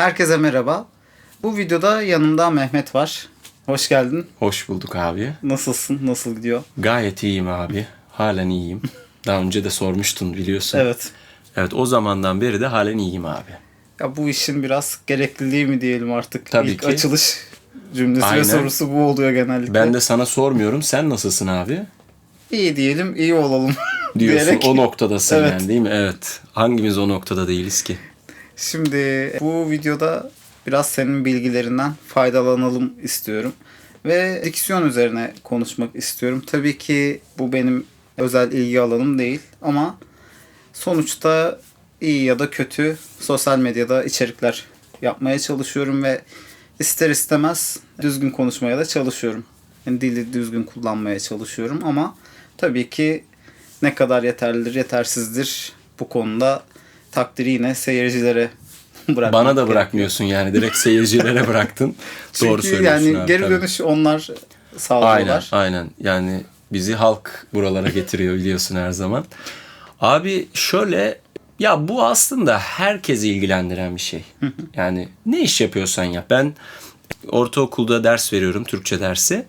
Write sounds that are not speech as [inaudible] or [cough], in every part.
Herkese merhaba. Bu videoda yanımda Mehmet var. Hoş geldin. Hoş bulduk abi. Nasılsın? Nasıl gidiyor? Gayet iyiyim abi. Halen iyiyim. Daha önce de sormuştun biliyorsun. Evet. Evet o zamandan beri de halen iyiyim abi. Ya bu işin biraz gerekliliği mi diyelim artık? Tabii İlk ki. açılış cümlesi Aynen. ve sorusu bu oluyor genellikle. Ben de sana sormuyorum. Sen nasılsın abi? İyi diyelim, iyi olalım. Diyorsun [laughs] diyerek. o noktadasın Evet. yani değil mi? Evet. Hangimiz o noktada değiliz ki? Şimdi bu videoda biraz senin bilgilerinden faydalanalım istiyorum. Ve diksiyon üzerine konuşmak istiyorum. Tabii ki bu benim özel ilgi alanım değil ama sonuçta iyi ya da kötü sosyal medyada içerikler yapmaya çalışıyorum ve ister istemez düzgün konuşmaya da çalışıyorum. Yani dili düzgün kullanmaya çalışıyorum ama tabii ki ne kadar yeterlidir, yetersizdir bu konuda takdiri yine seyircilere [laughs] bırakmak Bana da gerekiyor. bırakmıyorsun yani. Direkt seyircilere bıraktın. [laughs] Doğru Çünkü söylüyorsun yani abi, geri tabii. dönüş onlar Aynen sağlıyorlar. aynen. Yani bizi halk buralara getiriyor biliyorsun her zaman. Abi şöyle ya bu aslında herkesi ilgilendiren bir şey. Yani ne iş yapıyorsan yap. Ben ortaokulda ders veriyorum Türkçe dersi.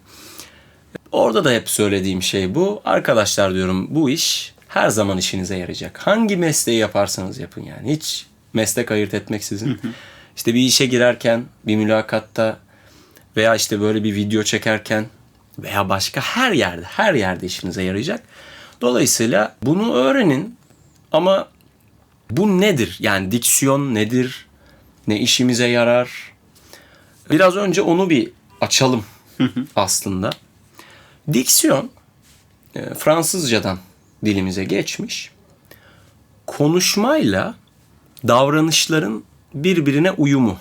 Orada da hep söylediğim şey bu. Arkadaşlar diyorum bu iş her zaman işinize yarayacak. Hangi mesleği yaparsanız yapın yani. Hiç meslek ayırt etmeksizin. işte bir işe girerken, bir mülakatta veya işte böyle bir video çekerken veya başka her yerde, her yerde işinize yarayacak. Dolayısıyla bunu öğrenin ama bu nedir? Yani diksiyon nedir? Ne işimize yarar? Biraz önce onu bir açalım aslında. Diksiyon e, Fransızcadan dilimize geçmiş. Konuşmayla davranışların birbirine uyumu.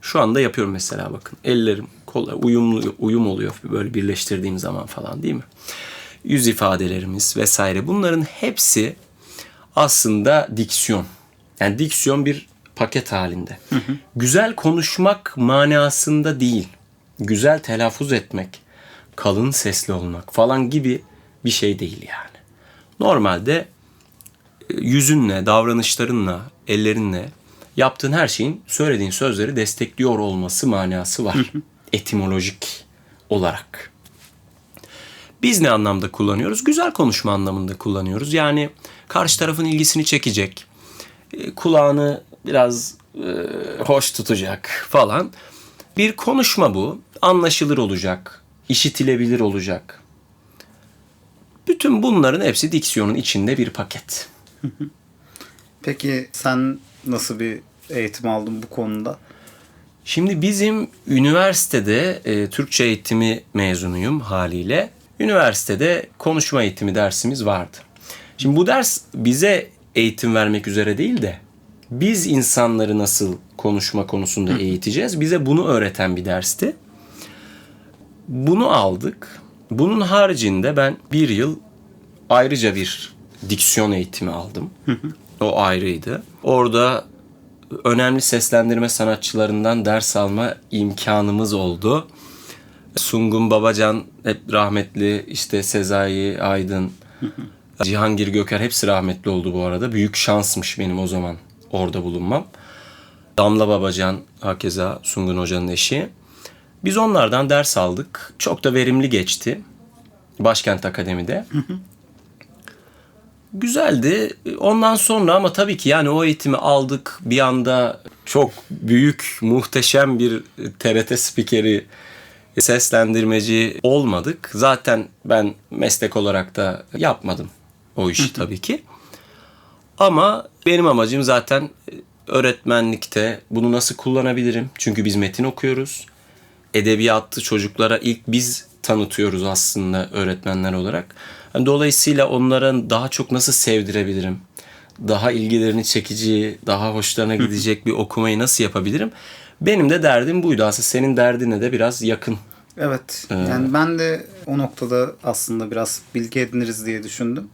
Şu anda yapıyorum mesela bakın. Ellerim kolay uyumlu uyum oluyor böyle birleştirdiğim zaman falan değil mi? Yüz ifadelerimiz vesaire bunların hepsi aslında diksiyon. Yani diksiyon bir paket halinde. Güzel konuşmak manasında değil. Güzel telaffuz etmek, kalın sesli olmak falan gibi bir şey değil yani. Normalde e, yüzünle, davranışlarınla, ellerinle yaptığın her şeyin söylediğin sözleri destekliyor olması manası var. Etimolojik olarak. Biz ne anlamda kullanıyoruz? Güzel konuşma anlamında kullanıyoruz. Yani karşı tarafın ilgisini çekecek, e, kulağını biraz e, hoş tutacak falan. Bir konuşma bu. Anlaşılır olacak, işitilebilir olacak. Bütün bunların hepsi diksiyonun içinde bir paket. [laughs] Peki sen nasıl bir eğitim aldın bu konuda? Şimdi bizim üniversitede e, Türkçe eğitimi mezunuyum haliyle. Üniversitede konuşma eğitimi dersimiz vardı. Şimdi bu ders bize eğitim vermek üzere değil de biz insanları nasıl konuşma konusunda eğiteceğiz. Bize bunu öğreten bir dersti. Bunu aldık. Bunun haricinde ben bir yıl ayrıca bir diksiyon eğitimi aldım. O ayrıydı. Orada önemli seslendirme sanatçılarından ders alma imkanımız oldu. Sungun Babacan hep rahmetli, işte Sezai Aydın, Cihangir Göker hepsi rahmetli oldu bu arada. Büyük şansmış benim o zaman orada bulunmam. Damla Babacan, hakeza Sungun Hoca'nın eşi. Biz onlardan ders aldık. Çok da verimli geçti. Başkent Akademi'de. Güzeldi. Ondan sonra ama tabii ki yani o eğitimi aldık. Bir anda çok büyük, muhteşem bir TRT spikeri, seslendirmeci olmadık. Zaten ben meslek olarak da yapmadım o işi tabii ki. Ama benim amacım zaten öğretmenlikte bunu nasıl kullanabilirim? Çünkü biz metin okuyoruz. Edebiyatı çocuklara ilk biz tanıtıyoruz aslında öğretmenler olarak. Dolayısıyla onlara daha çok nasıl sevdirebilirim? Daha ilgilerini çekici, daha hoşlarına gidecek bir okumayı nasıl yapabilirim? Benim de derdim buydu. Aslında senin derdine de biraz yakın. Evet. Yani ben de o noktada aslında biraz bilgi ediniriz diye düşündüm.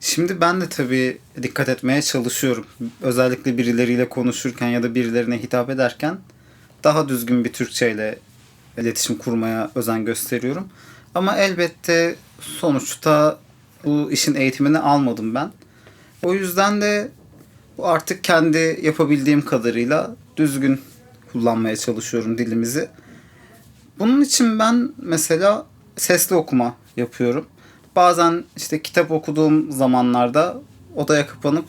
Şimdi ben de tabii dikkat etmeye çalışıyorum. Özellikle birileriyle konuşurken ya da birilerine hitap ederken daha düzgün bir Türkçe ile iletişim kurmaya özen gösteriyorum. Ama elbette sonuçta bu işin eğitimini almadım ben. O yüzden de artık kendi yapabildiğim kadarıyla düzgün kullanmaya çalışıyorum dilimizi. Bunun için ben mesela sesli okuma yapıyorum. Bazen işte kitap okuduğum zamanlarda odaya kapanıp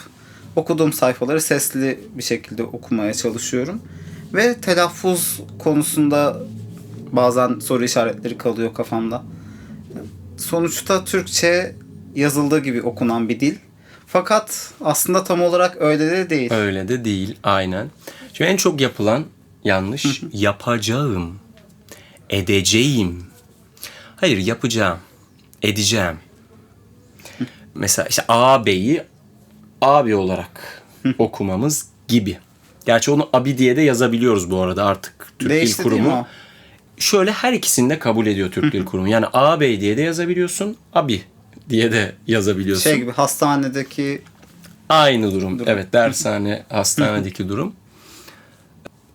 okuduğum sayfaları sesli bir şekilde okumaya çalışıyorum. Ve telaffuz konusunda bazen soru işaretleri kalıyor kafamda. Sonuçta Türkçe yazıldığı gibi okunan bir dil. Fakat aslında tam olarak öyle de değil. Öyle de değil aynen. Şimdi en çok yapılan yanlış yapacağım, edeceğim. Hayır yapacağım, edeceğim. Mesela işte ağabeyi abi olarak okumamız gibi. Gerçi onu abi diye de yazabiliyoruz bu arada artık Türk Dil Değişti mi Kurumu. Şöyle her ikisini de kabul ediyor Türk Dil Kurumu. Yani ağabey diye de yazabiliyorsun, abi diye de yazabiliyorsun. Şey gibi hastanedeki Aynı durum. Evet dershane, hastanedeki durum.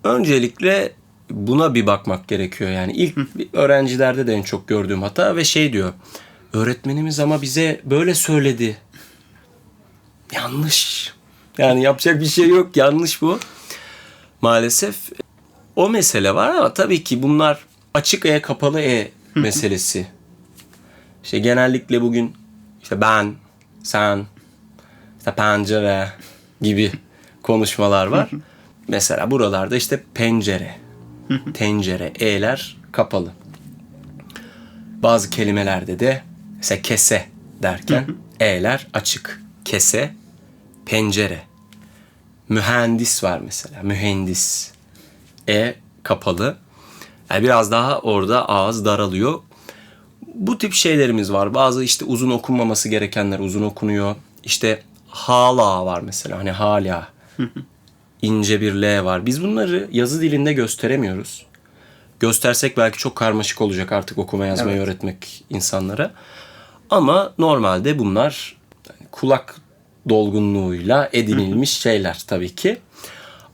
Öncelikle buna bir bakmak gerekiyor yani. ilk öğrencilerde de en çok gördüğüm hata ve şey diyor. Öğretmenimiz ama bize böyle söyledi. Yanlış. Yani yapacak bir şey yok. Yanlış bu. Maalesef o mesele var ama tabii ki bunlar açık e kapalı e meselesi. İşte genellikle bugün işte ben, sen, işte pencere gibi konuşmalar var. Mesela buralarda işte pencere, tencere, e'ler kapalı. Bazı kelimelerde de mesela kese derken e'ler açık. Kese, pencere. Mühendis var mesela. Mühendis. E kapalı. Yani biraz daha orada ağız daralıyor. Bu tip şeylerimiz var. Bazı işte uzun okunmaması gerekenler uzun okunuyor. İşte hala var mesela. Hani hala. [laughs] ince bir L var. Biz bunları yazı dilinde gösteremiyoruz. Göstersek belki çok karmaşık olacak artık okuma yazmayı Evet. öğretmek insanlara. Ama normalde bunlar kulak dolgunluğuyla edinilmiş şeyler tabii ki.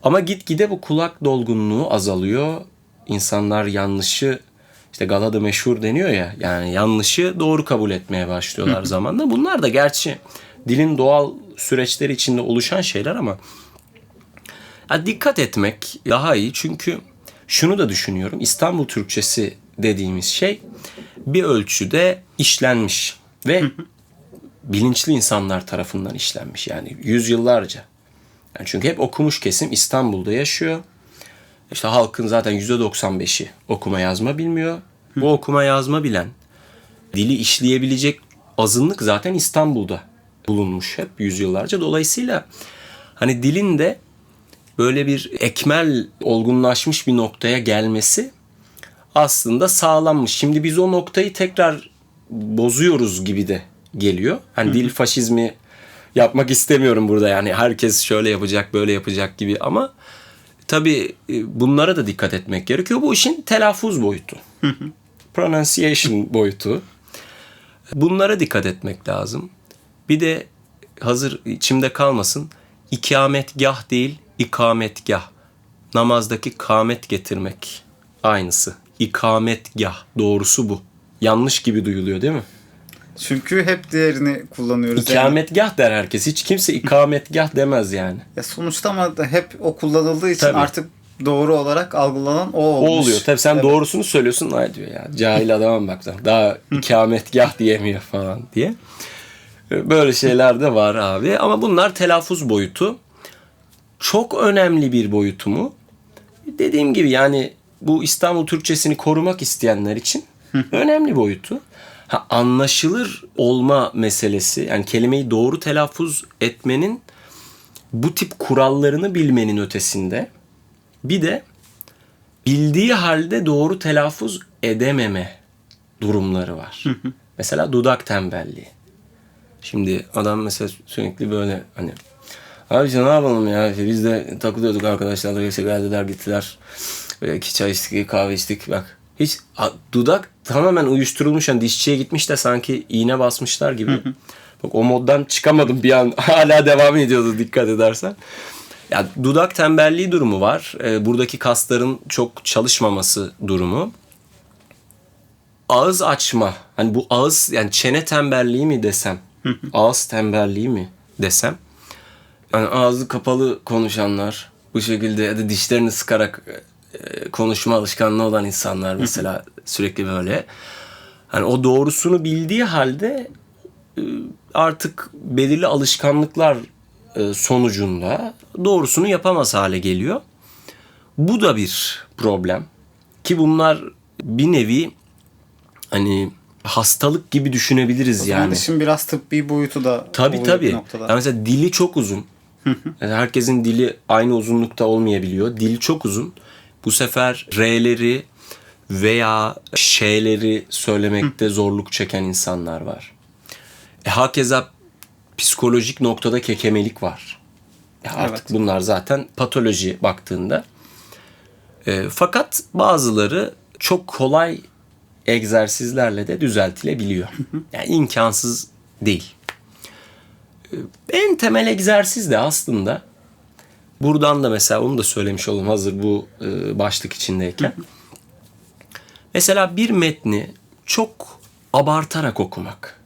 Ama gitgide bu kulak dolgunluğu azalıyor. İnsanlar yanlışı işte Galada meşhur deniyor ya yani yanlışı doğru kabul etmeye başlıyorlar zamanla. Bunlar da gerçi dilin doğal süreçleri içinde oluşan şeyler ama ya dikkat etmek daha iyi çünkü şunu da düşünüyorum. İstanbul Türkçesi dediğimiz şey bir ölçüde işlenmiş ve bilinçli insanlar tarafından işlenmiş yani yüzyıllarca. Yani çünkü hep okumuş kesim İstanbul'da yaşıyor. İşte halkın zaten %95'i okuma yazma bilmiyor. Bu okuma yazma bilen, dili işleyebilecek azınlık zaten İstanbul'da bulunmuş hep yüzyıllarca. Dolayısıyla hani dilin de böyle bir ekmel olgunlaşmış bir noktaya gelmesi aslında sağlanmış. Şimdi biz o noktayı tekrar bozuyoruz gibi de geliyor. Hani dil faşizmi yapmak istemiyorum burada yani herkes şöyle yapacak böyle yapacak gibi ama tabii e, bunlara da dikkat etmek gerekiyor. Bu işin telaffuz boyutu. Pronunciation [laughs] boyutu. Bunlara dikkat etmek lazım. Bir de hazır içimde kalmasın. ikametgah değil, ikametgah. Namazdaki kamet getirmek aynısı. İkametgah. Doğrusu bu. Yanlış gibi duyuluyor değil mi? Çünkü hep diğerini kullanıyoruz. Yani. İkametgah der herkes. Hiç kimse ikametgah demez yani. Ya sonuçta ama hep o kullanıldığı için Tabii. artık doğru olarak algılanan o O olmuş. oluyor. Tabii sen Evet. doğrusunu söylüyorsun. Ay diyor ya. Cahil adama bak. Daha ikametgah diyemiyor falan diye. Böyle şeyler de var abi. Ama bunlar telaffuz boyutu. Çok önemli bir boyutu mu? Dediğim gibi yani bu İstanbul Türkçesini korumak isteyenler için önemli boyutu. Ha, anlaşılır olma meselesi yani kelimeyi doğru telaffuz etmenin bu tip kurallarını bilmenin ötesinde bir de bildiği halde doğru telaffuz edememe durumları var. mesela dudak tembelliği. Şimdi adam mesela sürekli böyle hani abi işte ne yapalım ya işte biz de takılıyorduk arkadaşlarla işte geldiler gittiler böyle iki çay içtik kahve içtik bak hiç a- dudak tamamen uyuşturulmuş yani dişçiye gitmiş de sanki iğne basmışlar gibi. Bak o moddan çıkamadım bir an [laughs] hala devam ediyordu dikkat edersen. Ya dudak tembelliği durumu var. Ee, buradaki kasların çok çalışmaması durumu. Ağız açma. Hani bu ağız yani çene tembelliği mi desem? ağız tembelliği mi desem? Yani ağzı kapalı konuşanlar bu şekilde ya da dişlerini sıkarak e, konuşma alışkanlığı olan insanlar mesela sürekli böyle. Hani o doğrusunu bildiği halde e, artık belirli alışkanlıklar e, sonucunda doğrusunu yapamaz hale geliyor. Bu da bir problem. Ki bunlar bir nevi hani hastalık gibi düşünebiliriz Yani yani. işin biraz tıbbi boyutu da Tabii oluyor bir tabii. noktada. Ya mesela dili çok uzun. Yani herkesin dili aynı uzunlukta olmayabiliyor. Dil çok uzun. Bu sefer R'leri veya Ş'leri söylemekte zorluk çeken insanlar var. E, hakeza psikolojik noktada kekemelik var. E, artık Evet. bunlar zaten patoloji baktığında. E, fakat bazıları çok kolay egzersizlerle de düzeltilebiliyor. Yani imkansız değil. E, En temel egzersiz de aslında buradan da mesela onu da söylemiş olalım hazır bu e, başlık içindeyken. Mesela bir metni çok abartarak okumak.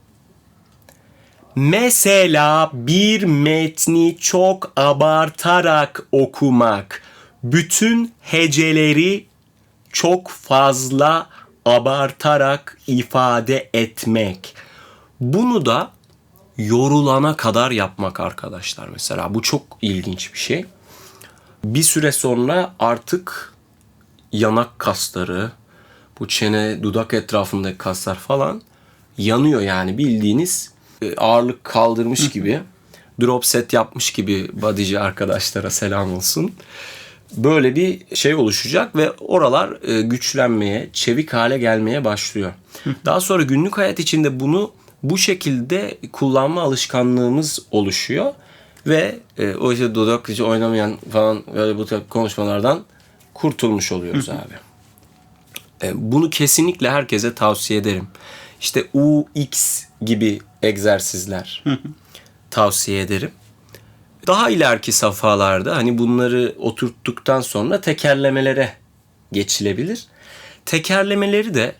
Mesela bir metni çok abartarak okumak. Bütün heceleri çok fazla abartarak ifade etmek. Bunu da yorulana kadar yapmak arkadaşlar mesela. Bu çok ilginç bir şey. Bir süre sonra artık yanak kasları, bu çene, dudak etrafındaki kaslar falan yanıyor yani bildiğiniz e, ağırlık kaldırmış gibi drop set yapmış gibi bodyci arkadaşlara selam olsun. Böyle bir şey oluşacak ve oralar e, güçlenmeye, çevik hale gelmeye başlıyor. Daha sonra günlük hayat içinde bunu bu şekilde kullanma alışkanlığımız oluşuyor ve e, o işte dudak içi oynamayan falan böyle bu tip konuşmalardan kurtulmuş oluyoruz abi. E, Bunu kesinlikle herkese tavsiye ederim. İşte UX gibi egzersizler tavsiye ederim. Daha ileriki safhalarda hani bunları oturttuktan sonra tekerlemelere geçilebilir. Tekerlemeleri de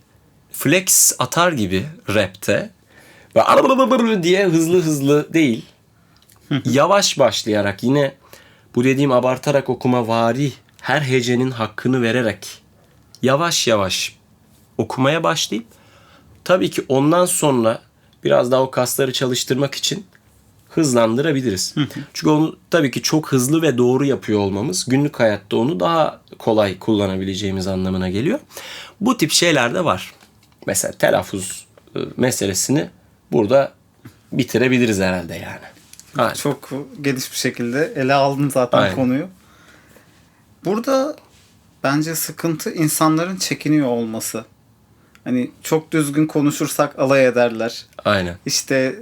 flex atar gibi rapte ve [laughs] diye hızlı hızlı değil [laughs] yavaş başlayarak yine bu dediğim abartarak okuma vari her hecenin hakkını vererek yavaş yavaş okumaya başlayıp tabii ki ondan sonra biraz daha o kasları çalıştırmak için hızlandırabiliriz. Çünkü onu tabii ki çok hızlı ve doğru yapıyor olmamız günlük hayatta onu daha kolay kullanabileceğimiz anlamına geliyor. Bu tip şeyler de var. Mesela telaffuz e, meselesini burada bitirebiliriz herhalde yani. Aynen. Çok geniş bir şekilde ele aldın zaten Aynen. konuyu. Burada bence sıkıntı insanların çekiniyor olması. Hani çok düzgün konuşursak alay ederler. Aynen. İşte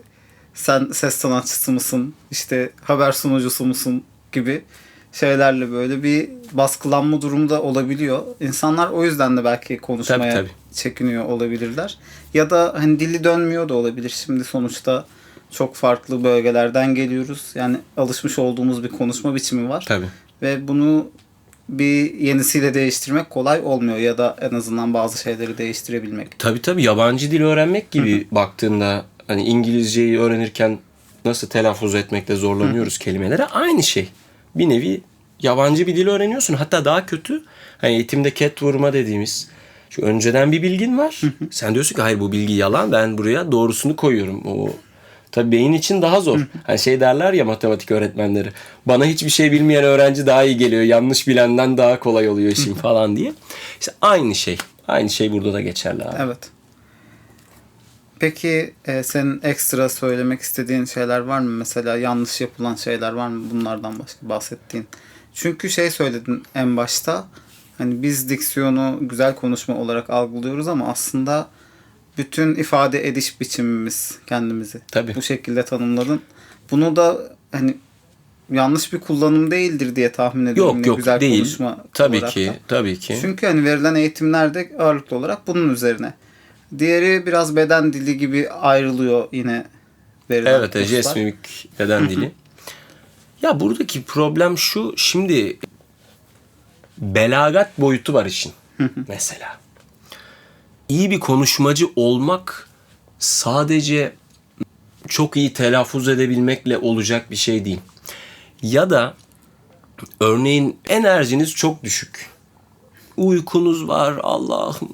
sen ses sanatçısı mısın? İşte haber sunucusu musun? gibi şeylerle böyle bir baskılanma durumu da olabiliyor. İnsanlar o yüzden de belki konuşmaya Tabii, çekiniyor olabilirler. Ya da hani dili dönmüyor da olabilir. Şimdi sonuçta çok farklı bölgelerden geliyoruz. Yani alışmış olduğumuz bir konuşma biçimi var. Tabii. Ve bunu bir yenisiyle değiştirmek kolay olmuyor ya da en azından bazı şeyleri değiştirebilmek. Tabii tabii yabancı dil öğrenmek gibi baktığında hani İngilizceyi öğrenirken nasıl telaffuz etmekte zorlanıyoruz kelimelere aynı şey. Bir nevi yabancı bir dil öğreniyorsun. Hatta daha kötü hani eğitimde ket vurma dediğimiz şu önceden bir bilgin var. Sen diyorsun ki hayır bu bilgi yalan ben buraya doğrusunu koyuyorum. O Tabii beyin için daha zor. Hani şey derler ya matematik öğretmenleri. Bana hiçbir şey bilmeyen öğrenci daha iyi geliyor. Yanlış bilenden daha kolay oluyor işim falan diye. İşte aynı şey. Aynı şey burada da geçerli abi. Evet. Peki e, senin ekstra söylemek istediğin şeyler var mı? Mesela yanlış yapılan şeyler var mı bunlardan başka bahsettiğin? Çünkü şey söyledin en başta. Hani biz diksiyonu güzel konuşma olarak algılıyoruz ama aslında bütün ifade ediş biçimimiz kendimizi Tabii. bu şekilde tanımladın. Bunu da hani yanlış bir kullanım değildir diye tahmin ediyorum. Yok yok güzel değil. konuşma Tabii ki. da. Tabii ki. Çünkü hani verilen eğitimlerde ağırlıklı olarak bunun üzerine. Diğeri biraz beden dili gibi ayrılıyor yine verilen Evet, mimik beden dili. Ya buradaki problem şu. Şimdi belagat boyutu var işin. mesela. İyi bir konuşmacı olmak sadece çok iyi telaffuz edebilmekle olacak bir şey değil. Ya da Örneğin enerjiniz çok düşük. Uykunuz var. Allah'ım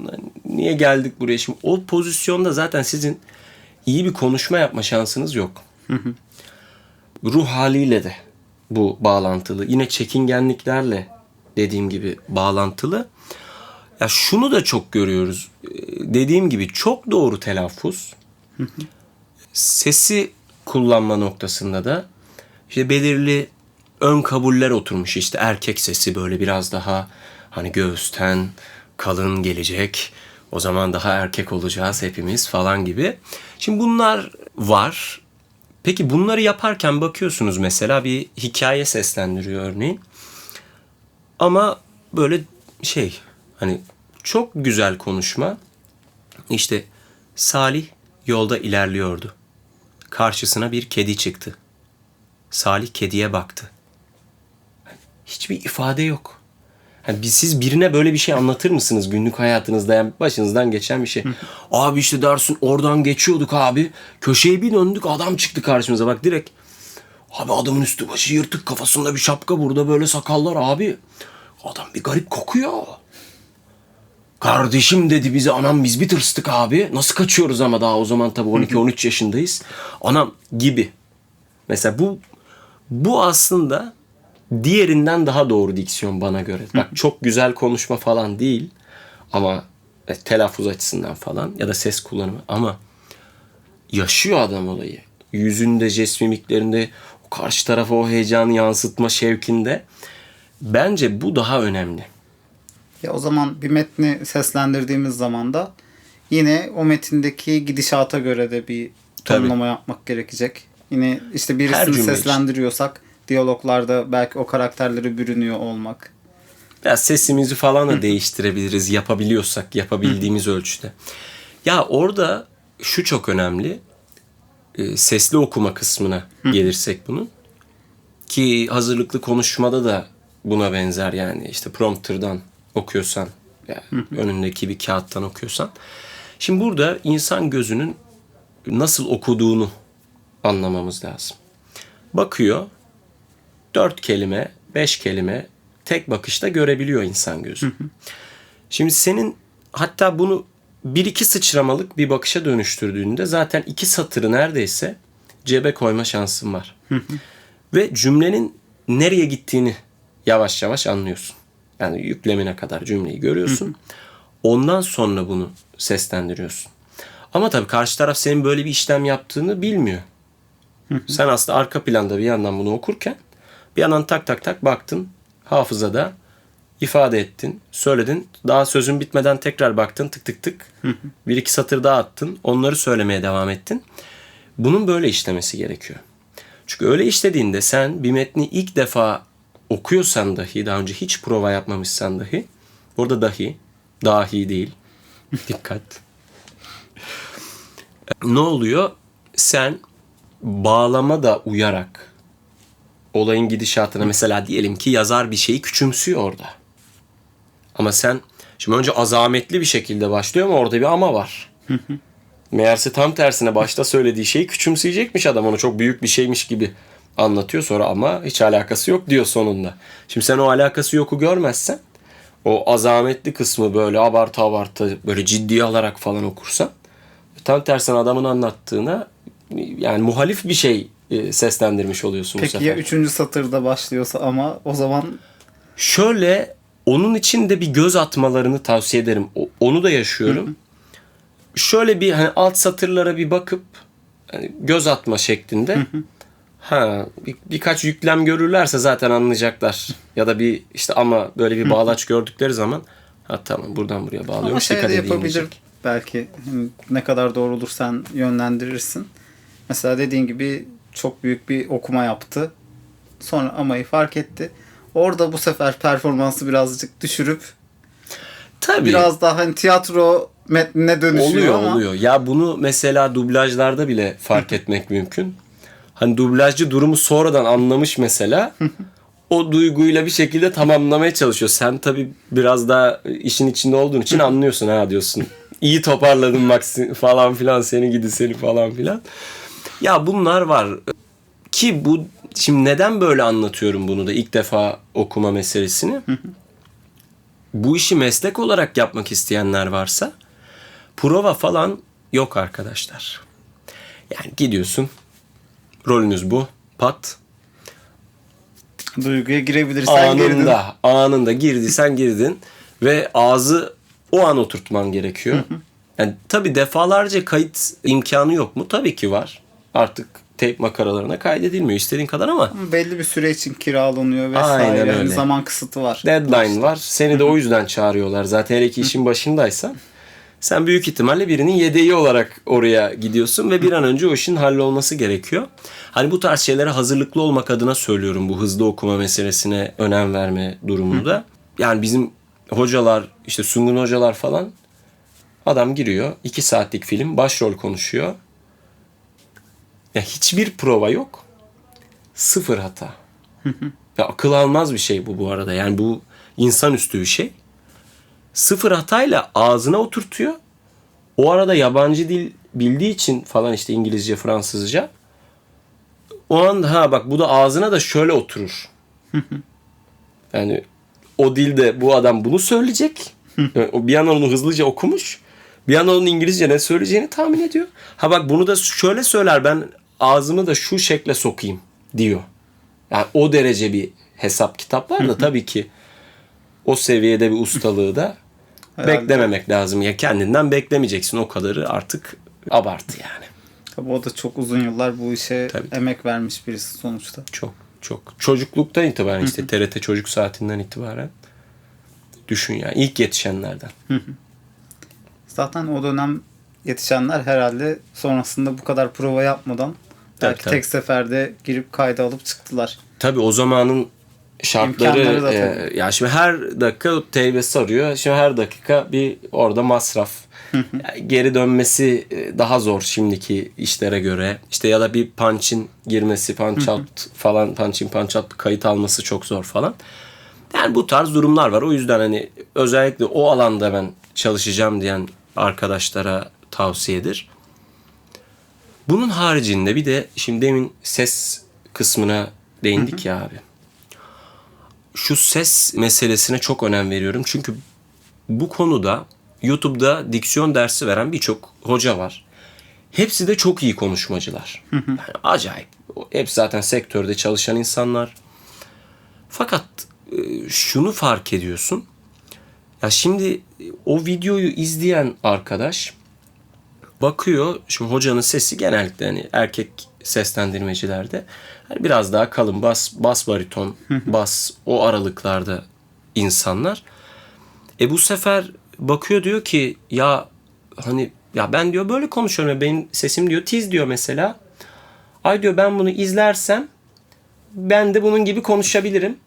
niye geldik buraya şimdi? O pozisyonda zaten sizin iyi bir konuşma yapma şansınız yok. Ruh haliyle de bu bağlantılı. Yine çekingenliklerle dediğim gibi bağlantılı. Ya şunu da çok görüyoruz. Ee, Dediğim gibi çok doğru telaffuz. Sesi kullanma noktasında da işte belirli ön kabuller oturmuş. İşte erkek sesi böyle biraz daha hani göğüsten kalın gelecek. O zaman daha erkek olacağız hepimiz falan gibi. Şimdi bunlar var. Peki bunları yaparken bakıyorsunuz mesela bir hikaye seslendiriyor örneğin. Ama böyle şey hani çok güzel konuşma. İşte Salih yolda ilerliyordu. Karşısına bir kedi çıktı. Salih kediye baktı. Hiçbir ifade yok. Hani biz- siz birine böyle bir şey anlatır mısınız günlük hayatınızda yani başınızdan geçen bir şey. abi işte dersin oradan geçiyorduk abi. Köşeyi bir döndük adam çıktı karşımıza bak direkt. Abi adamın üstü başı yırtık kafasında bir şapka burada böyle sakallar abi. Adam bir garip kokuyor. Kardeşim dedi bize anam biz bir tırstık abi. Nasıl kaçıyoruz ama daha o zaman tabii 12-13 yaşındayız. Anam gibi. Mesela bu bu aslında diğerinden daha doğru diksiyon bana göre. Bak çok güzel konuşma falan değil ama e, telaffuz açısından falan ya da ses kullanımı ama yaşıyor adam olayı. Yüzünde, jest mimiklerinde, karşı tarafa o heyecanı yansıtma şevkinde. Bence bu daha önemli. Ya o zaman bir metni seslendirdiğimiz zaman da yine o metindeki gidişata göre de bir tanımlama yapmak gerekecek. Yine işte birisini cümle için. seslendiriyorsak diyaloglarda belki o karakterleri bürünüyor olmak. Biraz sesimizi falan da değiştirebiliriz yapabiliyorsak yapabildiğimiz ölçüde. Ya orada şu çok önemli. e, Sesli okuma kısmına gelirsek bunun. Ki hazırlıklı konuşmada da buna benzer yani işte prompterdan okuyorsan yani önündeki bir kağıttan okuyorsan. Şimdi burada insan gözünün nasıl okuduğunu anlamamız lazım. Bakıyor dört kelime, beş kelime tek bakışta görebiliyor insan gözü. Şimdi senin hatta bunu bir iki sıçramalık bir bakışa dönüştürdüğünde zaten iki satırı neredeyse cebe koyma şansın var. Ve cümlenin nereye gittiğini yavaş yavaş anlıyorsun. Yani yüklemine kadar cümleyi görüyorsun. Ondan sonra bunu seslendiriyorsun. Ama tabii karşı taraf senin böyle bir işlem yaptığını bilmiyor. Sen aslında arka planda bir yandan bunu okurken bir yandan tak tak tak baktın hafızada ifade ettin, söyledin. Daha sözün bitmeden tekrar baktın tık tık tık. bir iki satır daha attın. Onları söylemeye devam ettin. Bunun böyle işlemesi gerekiyor. Çünkü öyle işlediğinde sen bir metni ilk defa okuyorsan dahi, daha önce hiç prova yapmamışsan dahi, burada dahi, dahi değil, [laughs] dikkat. ne oluyor? Sen bağlama da uyarak olayın gidişatına mesela diyelim ki yazar bir şeyi küçümsüyor orada. Ama sen şimdi önce azametli bir şekilde başlıyor ama orada bir ama var. [laughs] Meğerse tam tersine başta söylediği şeyi küçümseyecekmiş adam onu çok büyük bir şeymiş gibi anlatıyor sonra ama hiç alakası yok diyor sonunda. Şimdi sen o alakası yoku görmezsen o azametli kısmı böyle abartı abartı böyle ciddiye alarak falan okursan tam tersine adamın anlattığına yani muhalif bir şey e, seslendirmiş oluyorsun bu Peki sefer. ya üçüncü satırda başlıyorsa ama o zaman Şöyle onun için de bir göz atmalarını tavsiye ederim. O- onu da yaşıyorum. Şöyle bir hani alt satırlara bir bakıp hani göz atma şeklinde. Ha bir, birkaç yüklem görürlerse zaten anlayacaklar. Ya da bir işte ama böyle bir bağlaç gördükleri zaman ha tamam buradan buraya ama bağlıyormuş şey de yapabilir diyecek. belki ne kadar doğrudur sen yönlendirirsin. Mesela dediğin gibi çok büyük bir okuma yaptı. Sonra amayı fark etti. Orada bu sefer performansı birazcık düşürüp Tabii. biraz daha hani tiyatro metnine dönüşüyor Oluyor ama oluyor. Ya bunu mesela dublajlarda bile fark etmek mümkün. Hani dublajcı durumu sonradan anlamış mesela. [laughs] o duyguyla bir şekilde tamamlamaya çalışıyor. Sen tabii biraz daha işin içinde olduğun için anlıyorsun ha diyorsun. İyi toparladın bak falan filan seni gidi seni falan filan. Ya bunlar var. ki bu şimdi neden böyle anlatıyorum bunu da ilk defa okuma meselesini. bu işi meslek olarak yapmak isteyenler varsa prova falan yok arkadaşlar. Yani gidiyorsun rolünüz bu pat Duyguya girebilirsen girdin. anında anında girdiysen girdin ve ağzı o an oturtman gerekiyor. Yani tabii defalarca kayıt imkanı yok mu? Tabii ki var. Artık tape makaralarına kaydedilmiyor istediğin kadar ama belli bir süre için kiralanıyor vesaire. Aynen Yani öyle. zaman kısıtı var. deadline var. Seni de o yüzden çağırıyorlar. Zaten hele ki işin başındaysan sen büyük ihtimalle birinin yedeği olarak oraya gidiyorsun ve bir an önce o işin hallolması gerekiyor. Hani bu tarz şeylere hazırlıklı olmak adına söylüyorum bu hızlı okuma meselesine önem verme durumunda. Yani bizim hocalar işte Sungun hocalar falan adam giriyor. iki saatlik film başrol konuşuyor. Ya hiçbir prova yok. Sıfır hata. Ya akıl almaz bir şey bu bu arada. Yani bu insanüstü bir şey. Sıfır hatayla ağzına oturtuyor. O arada yabancı dil bildiği için falan işte İngilizce, Fransızca. O anda ha bak bu da ağzına da şöyle oturur. [laughs] yani o dilde bu adam bunu söyleyecek. [laughs] Yani bir yandan onu hızlıca okumuş. Bir yandan onun İngilizce ne söyleyeceğini tahmin ediyor. Ha bak bunu da şöyle söyler ben ağzımı da şu şekle sokayım diyor. Yani o derece bir hesap kitap var da tabii ki o seviyede bir ustalığı da [laughs] Herhalde. beklememek lazım. Ya kendinden beklemeyeceksin o kadarı artık abartı yani. Tabii o da çok uzun yıllar bu işe Tabii. emek vermiş birisi sonuçta. Çok çok. Çocukluktan itibaren işte TRT çocuk saatinden itibaren düşün ya ilk yetişenlerden. Zaten o dönem yetişenler herhalde sonrasında bu kadar prova yapmadan belki tabii. tek seferde girip kayda alıp çıktılar. Tabii o zamanın şartları da e, ya şimdi her dakika teybe sarıyor. Şimdi her dakika bir orada masraf. Yani geri dönmesi e, daha zor şimdiki işlere göre. İşte ya da bir punch'in girmesi, punch out falan, punch in punch out kayıt alması çok zor falan. Yani bu tarz durumlar var. O yüzden hani özellikle o alanda ben çalışacağım diyen arkadaşlara tavsiyedir. Bunun haricinde bir de şimdi demin ses kısmına değindik ya abi. Şu ses meselesine çok önem veriyorum. Çünkü bu konuda YouTube'da diksiyon dersi veren birçok hoca var. Hepsi de çok iyi konuşmacılar. Yani acayip. Hepsi zaten sektörde çalışan insanlar. Fakat e, şunu fark ediyorsun. Ya şimdi o videoyu izleyen arkadaş bakıyor. Şimdi hocanın sesi genellikle hani erkek seslendirmecilerde hani biraz daha kalın bas bas bariton bas o aralıklarda insanlar. E bu sefer bakıyor diyor ki ya hani ya ben diyor böyle konuşuyorum ya benim sesim diyor tiz diyor mesela. Ay diyor ben bunu izlersem ben de bunun gibi konuşabilirim.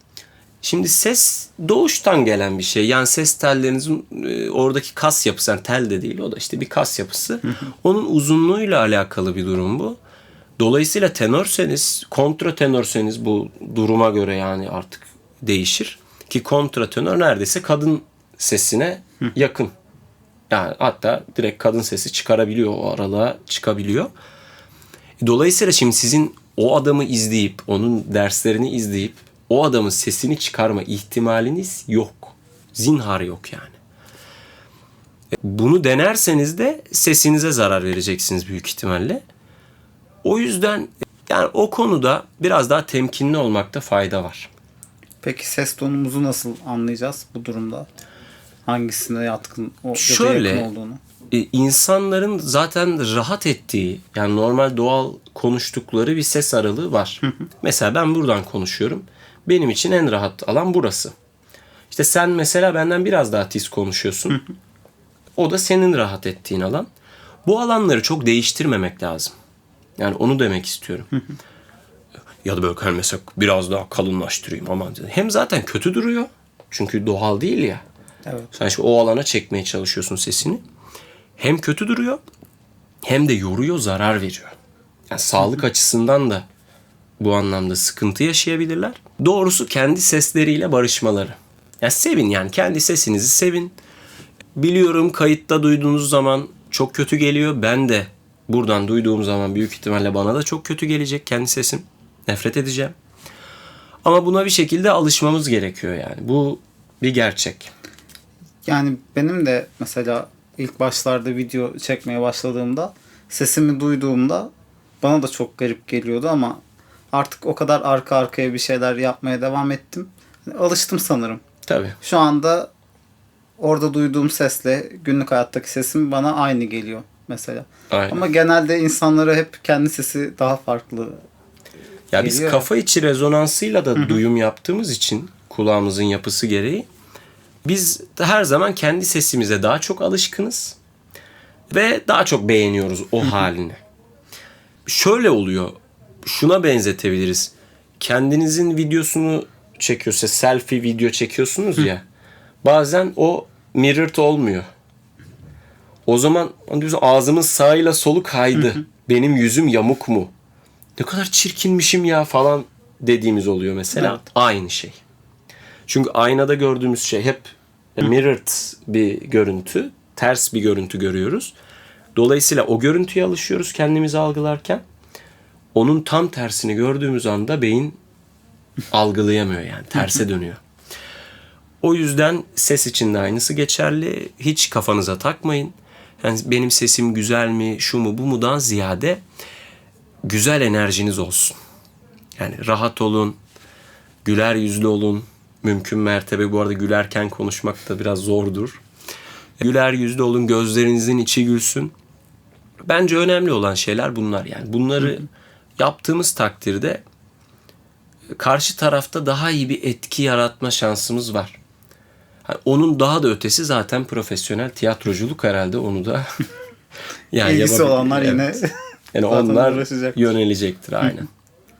Şimdi ses doğuştan gelen bir şey. Yani ses tellerinizin e, oradaki kas yapısı, yani tel de değil o da işte bir kas yapısı. Onun uzunluğuyla alakalı bir durum bu. Dolayısıyla tenorseniz, kontra tenorseniz bu duruma göre yani artık değişir. Ki kontra tenor neredeyse kadın sesine yakın. Yani hatta direkt kadın sesi çıkarabiliyor, o aralığa çıkabiliyor. Dolayısıyla şimdi sizin o adamı izleyip, onun derslerini izleyip o adamın sesini çıkarma ihtimaliniz yok. Zinhar yok yani. E, Bunu denerseniz de sesinize zarar vereceksiniz büyük ihtimalle. O yüzden yani o konuda biraz daha temkinli olmakta fayda var. Peki ses tonumuzu nasıl anlayacağız bu durumda? Hangisine yatkın o, Şöyle, yakın olduğunu? e, insanların zaten rahat ettiği yani normal doğal konuştukları bir ses aralığı var. mesela ben buradan konuşuyorum. Benim için en rahat alan burası. İşte sen mesela benden biraz daha tiz konuşuyorsun. o da senin rahat ettiğin alan. Bu alanları çok değiştirmemek lazım. Yani onu demek istiyorum. ya da böyle hani mesela biraz daha kalınlaştırayım aman. Hem zaten kötü duruyor. Çünkü doğal değil ya. Evet. Sen işte o alana çekmeye çalışıyorsun sesini. Hem kötü duruyor hem de yoruyor, zarar veriyor. Yani sağlık açısından da bu anlamda sıkıntı yaşayabilirler. Doğrusu kendi sesleriyle barışmaları. Ya sevin yani kendi sesinizi sevin. Biliyorum kayıtta duyduğunuz zaman çok kötü geliyor. Ben de buradan duyduğum zaman büyük ihtimalle bana da çok kötü gelecek kendi sesim. Nefret edeceğim. Ama buna bir şekilde alışmamız gerekiyor yani. Bu bir gerçek. Yani benim de mesela ilk başlarda video çekmeye başladığımda sesimi duyduğumda bana da çok garip geliyordu ama artık o kadar arka arkaya bir şeyler yapmaya devam ettim. Alıştım sanırım. Tabii. Şu anda orada duyduğum sesle günlük hayattaki sesim bana aynı geliyor mesela. Aynen. Ama genelde insanlara hep kendi sesi daha farklı. Ya biz Geliyor. kafa içi rezonansıyla da duyum yaptığımız için kulağımızın yapısı gereği biz her zaman kendi sesimize daha çok alışkınız ve daha çok beğeniyoruz o halini. Şöyle oluyor. Şuna benzetebiliriz. Kendinizin videosunu çekiyorsa selfie video çekiyorsunuz ya. Bazen o mirrored olmuyor. O zaman hani ağzımın sağıyla solu kaydı. Benim yüzüm yamuk mu? Ne kadar çirkinmişim ya falan dediğimiz oluyor mesela. Evet. Aynı şey. Çünkü aynada gördüğümüz şey hep mirrored bir görüntü, ters bir görüntü görüyoruz. Dolayısıyla o görüntüye alışıyoruz kendimizi algılarken. Onun tam tersini gördüğümüz anda beyin algılayamıyor yani terse dönüyor. O yüzden ses için de aynısı geçerli. Hiç kafanıza takmayın. Yani benim sesim güzel mi, şu mu, bu mudan ziyade güzel enerjiniz olsun. Yani rahat olun, güler yüzlü olun. Mümkün mertebe bu arada gülerken konuşmak da biraz zordur. Güler yüzlü olun, gözlerinizin içi gülsün. Bence önemli olan şeyler bunlar yani. Bunları yaptığımız takdirde karşı tarafta daha iyi bir etki yaratma şansımız var. Ha, Onun daha da ötesi zaten profesyonel tiyatroculuk herhalde onu da [laughs] yani İlgisi olanlar yine Evet. [laughs] Yani zaten onlar yönelecektir aynen.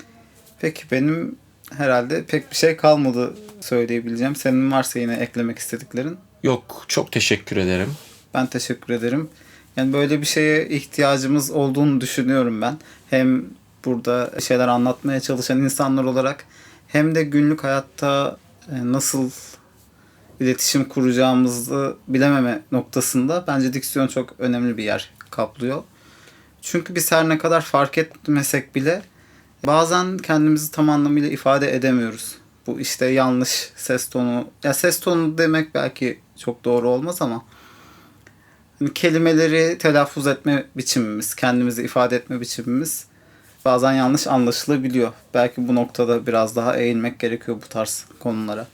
[laughs] Peki benim herhalde pek bir şey kalmadı söyleyebileceğim. Senin varsa yine eklemek istediklerin. Yok çok teşekkür ederim. Ben teşekkür ederim. Yani böyle bir şeye ihtiyacımız olduğunu düşünüyorum ben. Hem burada şeyler anlatmaya çalışan insanlar olarak hem de günlük hayatta e, nasıl iletişim kuracağımızı bilememe noktasında bence diksiyon çok önemli bir yer kaplıyor. Çünkü biz her ne kadar fark etmesek bile bazen kendimizi tam anlamıyla ifade edemiyoruz. Bu işte yanlış ses tonu. Ya ses tonu demek belki çok doğru olmaz ama hani kelimeleri telaffuz etme biçimimiz, kendimizi ifade etme biçimimiz bazen yanlış anlaşılabiliyor. Belki bu noktada biraz daha eğilmek gerekiyor bu tarz konulara.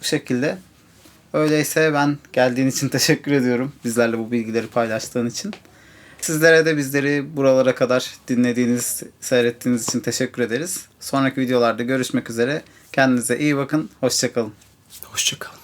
Bu şekilde. Öyleyse ben geldiğin için [laughs] teşekkür ediyorum. Bizlerle bu bilgileri paylaştığın için. Sizlere de bizleri buralara kadar dinlediğiniz, seyrettiğiniz için teşekkür ederiz. Sonraki videolarda görüşmek üzere. Kendinize iyi bakın. Hoşçakalın. Hoşçakalın.